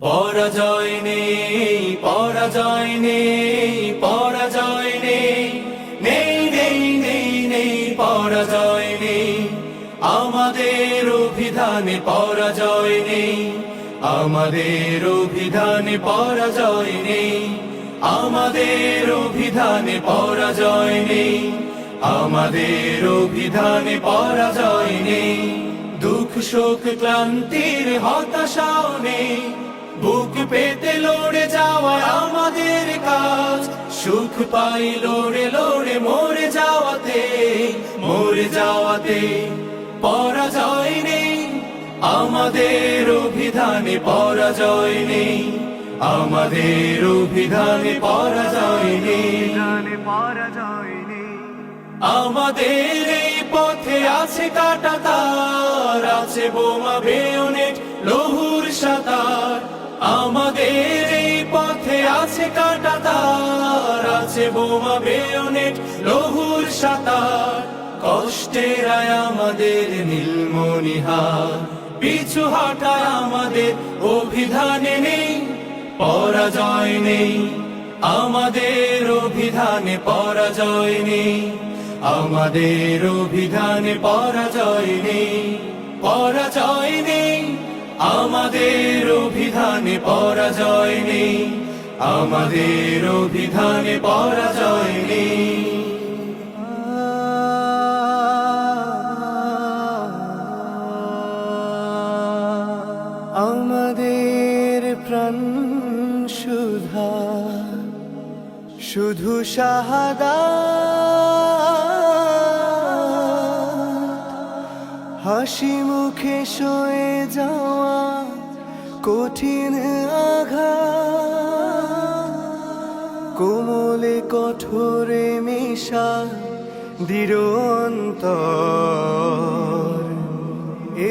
পরাজয় নেই পরাজয় নেই পরাজয় নেই। নেই নেই নেই নেই, পরাজয় নেই। আমাদের অভিধানে পরাজয় নেই। আমাদের অভিধানে পরাজয় নেই। আমাদের অভিধানে পরাজয় নেই। আমাদের অভিধানে পরাজয় নেই। দুঃখ, শোক, ক্লান্তির হতাশাও নেই। বুক পেতে লড়ে যাওয়া আমাদের কাজ। সুখ পাই লড়ে লড়ে মরে যাওয়াতে মরে যাওয়াতে পরাজয় নেই। আমাদের অভিধানে পরাজয় নেই। আমাদের অভিধানে পরাজয় নেই। আমাদের এই পথে আছে কাটা তার, আছে বোমা বেয়নেট লহুর সাতার। বোমা বেয়নেট লহুর সাতার। কষ্টের আমাদের নীলমণিহার। পিছু হাঁটায় আমাদের অভিধানে নেই, পরাজয় নেই। আমাদের অভিধানে পরাজয় নেই, আমাদের অভিধানে পরাজয় নেই পরাজয় নেই। আমাদের অভিধানে পরাজয় নেই। আমাদের অভিধানে পরাজয় নেই। আমাদের প্রাণ সুধা, শুধু শাহাদা। হাসি মুখে সয়ে যাওয়া কঠিন আঘাত। কোমলে কঠোরে মেশা দৃঢ়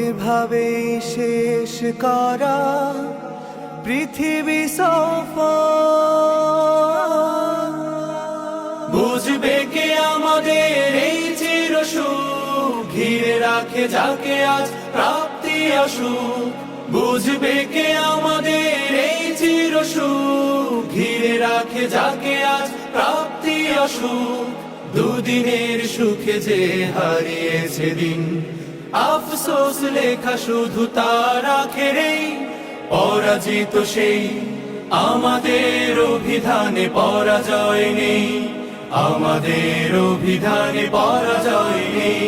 এভাবে শেষ করা পৃথিবী সফর বুঝবে কে আমাদের এই চির ঘিরে রাখে যাকে আজ প্রাপ্তি আসুক বুঝবে কে আমাদের এই চির ঘিরে রাখে যাকে আজ প্রাপ্তি আসুক দুদিনের সুখে যে হারিয়েছে দিন। আফসোস লেখা শুধু তার আখেরেই পরাজিত সেই আমাদের অভিধানে পরাজয় নেই। আমাদের অভিধানে পরাজয় নেই।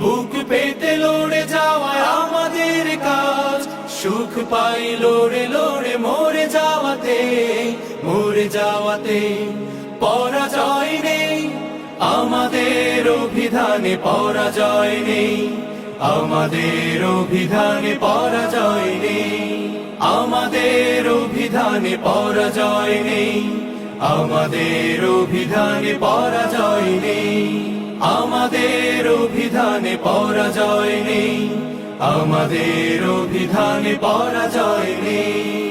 বুক পেতে কাজ সুখ পাই লড়ে লড়ে মরে যাওয়াতে মরে যাওয়াতে পরাজয় নেই। আমাদের অভিধানে পরাজয় নেই। আমাদের অভিধানে পরাজয় নেই। আমাদের অভিধানে পরাজয় নেই। আমাদের অভিধানে পরাজয় নেই। আমাদের অভিধানে পরাজয় নেই। আমাদের অভিধানে পরাজয় নেই।